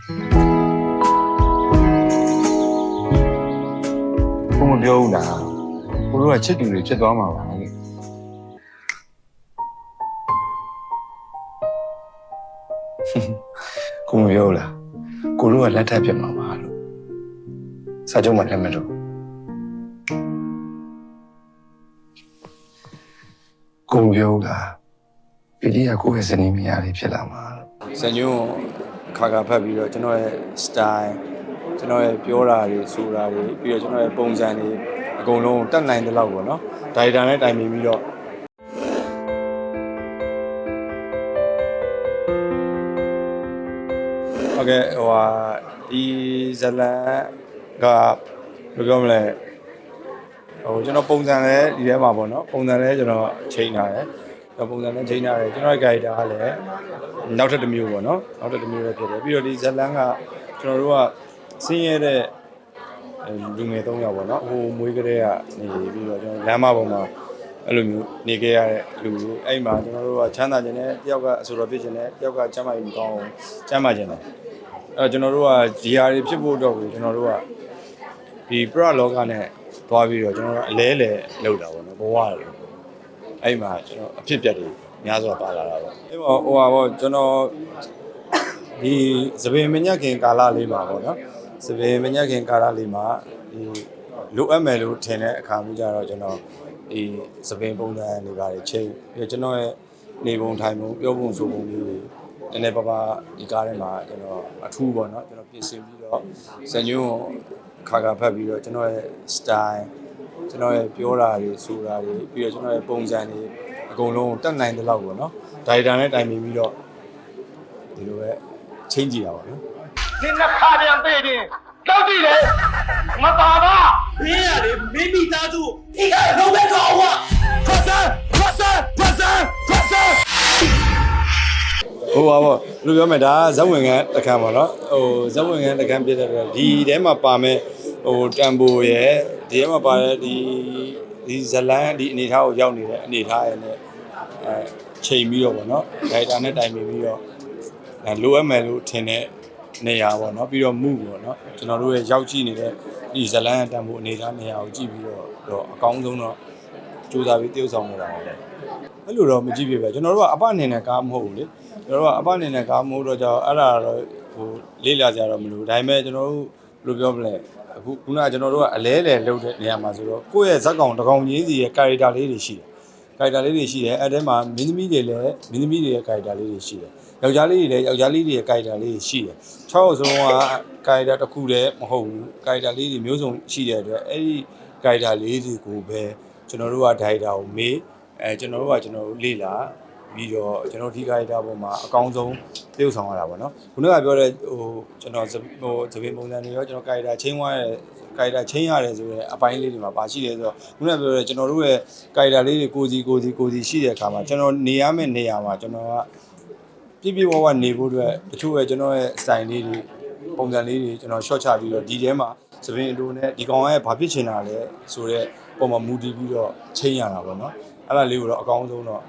ကိုမပြောဘူးလားကိုတို့ကချစ်တူတွေဖြစ်သွားမှာပါလေကိုမပြောဘူးလားကိုတို့ကလက်ထပ်ဖြစ်မှာပါလို့စာချုပ်မှလည်းမလို့ကိုမပြောဘူးလားပီလီကကိုယ့်ရဲ့ဇနီးမယားလေးဖြစ်လာမှာလို့ဇညွ န်းခါခါဖတ်ပြီးတော့ကျွန်တော်ရဲ့ style ကျွန်တော်ရဲ့ပြောတာတွေဆိုတာတွေပြီးတော့ကျွန်တော်ရဲ့ပုံစံတွေအကုန်လုံးတက်နိုင်တဲ့လောက်ပေါ့နော်ဒါရိုက်တာနဲ့တိုင်ပင်ပြီးတော့ဟုတ်ကဲ့ဟိုဟာဒီဇလန်ကဘယ်လိုပြောမလဲဟိုကျွန်တော်ပုံစံလဲဒီထဲမှာပေါ့နော်ပုံစံလဲကျွန်တော်ချိန်ထားတယ်ကျွန် တော်ပုံစံလဲချိန်ထားတယ်ကျွန်တော်ရဲ့ character ကလည်းနောက်ထပ်တစ်မျိုးပေါ့နော်နောက်ထပ်တစ်မျိုးပဲဖြစ်တယ်ပြီးတော့ဒီဇလန်ကကျွန်တော်တို့ကဆင်းရဲတဲ့အဲလူငယ်၃ယောက်ပေါ့နော်ဟိုမွေးကလေးကနေပြီးတော့ကျွန်တော်လမ်းမပေါ်မှာအဲ့လိုမျိုးနေခဲ့ရတဲ့လူအဲ့မှာကျွန်တော်တို့ကချမ်းသာခြင်းနဲ့တယောက်ကအဆိုတော်ဖြစ်ခြင်းနဲ့တယောက်ကချမ်းသာရေးမကောင်းအောင်ချမ်းသာခြင်းနဲ့အဲ့တော့ကျွန်တော်တို့ကဒီဟာတွေဖြစ်ဖို့တော့ကိုကျွန်တော်တို့ကဒီပရလောကနဲ့သွားပြီးတော့ကျွန်တော်တို့အလဲလဲလောက်တာပေါ့နော်ဘဝတွေ အဲ့မှာကျွန်တော်အဖြစ်ပြက်တွေများစွာပါလာတာပေါ့အဲ့မှာဟိုဟာပေါ့ကျွန်တော်ဒီသပင်မညက်ခင်ကာလလေးမှာပေါ့နော်သပင်မညက်ခင်ကာလလေးမှာဒီလိုအပ်မယ်လို့ထင်တဲ့အခါမျိုးကြတော့ကျွန်တော်ဒီသပင်ပုံစံတွေပါတယ်ချိန်ပြီးတော့ကျွန်တော်ရဲ့နေပုံထိုင်ပုံပြောပုံဆိုပုံမျိုးတွေနည်းနည်းပါးပါးဒီကားထဲမှာကျွန်တော်အထူးပေါ့နော်ကျွန်တော်ပြင်ဆင်ပြီးတော့ဇညွန်းခါခါဖတ်ပြီးတော့ကျွန်တော်ရဲ့ style ကျွန်တော်ရဲ့ပြောတာတွေဆိုတာတွေပြီးတော့ကျွန်တော်ရဲ့ပုံစံတွေအကုန်လုံးတတ်နိုင်တဲ့လောက်ပေါ့နော်ဒါရိုက်တာနဲ့တိုင်ပင်ပြီးတော့ဒီလိုပဲချင်းကြည့်တာပေါ့နော်ဒီနှစ်ခါပြန်ပေးတယ်တော့ကြည့်တယ်မပါပါမင်းရလေမိမိသားစုထိခိုက်လုံးပဲခေါ်ဟွာခေါ်စမ်းခေါ်စမ်းခေါ်စမ်းခေါ်စမ်းဟိုပါပေါ့ဘယ်လိုပြောမလဲဒါကဇက်ဝင်ခံတခန်းပေါ့နော်ဟိုဇက်ဝင်ခံတခန်းပြတဲ့တော့ဒီထဲမှာပါမဲ့ ဟိုတန်ဖိုရဲ့ဒီထဲမှာပါတဲ့ဒီဒီဇလန်ဒီအနေထားကိုရောက်နေတဲ့အနေထားရဲ့နဲ့အဲချိန်ပြီးတော့ပေါ့နော်ဒိုင်တာနဲ့တိုင်ပင်ပြီးတော့အဲလိုအပ်မယ်လို့ထင်တဲ့နေရာပေါ့နော်ပြီးတော့မှုပေါ့နော်ကျွန်တော်တို့ရဲ့ရောက်ကြည့်နေတဲ့ဒီဇလန်တန်ဖိုအနေထားနေရာကိုကြည့်ပြီးတော့တော့အကောင်းဆုံးတော့စူးစမ်းပြီးတည်ဆောက်နေတာပါပဲအဲ့လိုတော့မကြည့်ပြပဲကျွန်တော်တို့ကအပအနေနဲ့ကားမဟုတ်ဘူးလေကျွန်တော်တို့ကအပအနေနဲ့ကားမဟုတ်တော့ကြောင့်အဲ့ဒါတော့ဟိုလေးလာကြတော့မလို့ဒါပေမဲ့ကျွန်တော်တို့ဘယ် လိုပြောမလဲအခုခုနကကျွန်တော်တို့ကအလဲလဲလုပ်တဲ့နေရာမှာဆိုတော့ကိုယ့်ရဲ့ဇက်ကောင်တစ်ကောင်ကြီးစီရဲ့ character လေးတွေရှိတယ် character လေးတွေရှိတယ်အဲ့ထဲမှာမင်းသမီးတွေလည်းမင်းသမီးတွေရဲ့ character လေးတွေရှိတယ်ယောက်ျားလေးတွေလည်းယောက်ျားလေးတွေရဲ့ character လေးတွေရှိတယ်၆ယောက်စလုံးက character တစ်ခုတည်းမဟုတ်ဘူး character လေးတွေမျိုးစုံရှိတဲ့အတွက်အဲ့ဒီ character လေးတွေကိုပဲကျွန်တော်တို့က director ကိုမေးအဲကျွန်တော်တို့ကကျွန်တော်တို့လေ့လာ ပြီးတော့ကျွန်တော်ဒီ character ပေါ်မှာအကောင်းဆုံးသရုပ်ဆောင်ရတာပေါ့နော်ခုနကပြောတဲ့ဟိုကျွန်တော်ဟိုသပင်ပုံစံတွေရောကျွန်တော် character ချင်းသွားတဲ့ character ချင်းရတယ်ဆိုတော့အပိုင်းလေးတွေမှာပါရှိတယ်ဆိုတော့ခုနကပြောတဲ့ကျွန်တော်တို့ရဲ့ character လေးတွေကိုစီကိုစီကိုစီရှိတဲ့အခါမှာကျွန်တော်နေရမယ့်နေရာမှာကျွန်တော်ကပြည့်ပြည့်ဝဝနေဖို့အတွက်တချို့ရဲ့ကျွန်တော်ရဲ့ style လေးတွေပုံစံလေးတွေကျွန်တော် short ချပြီးတော့ဒီထဲမှာသပင်အလိုနဲ့ဒီကောင်ရဲ့ဘာဖြစ်ချင်တာလဲဆိုတော့ပုံမှာမူတည်ပြီးတော့ချိန်ရတာပေါ့နော်အဲ့ဒါလေးကိုတော့အကောင်းဆုံးတော့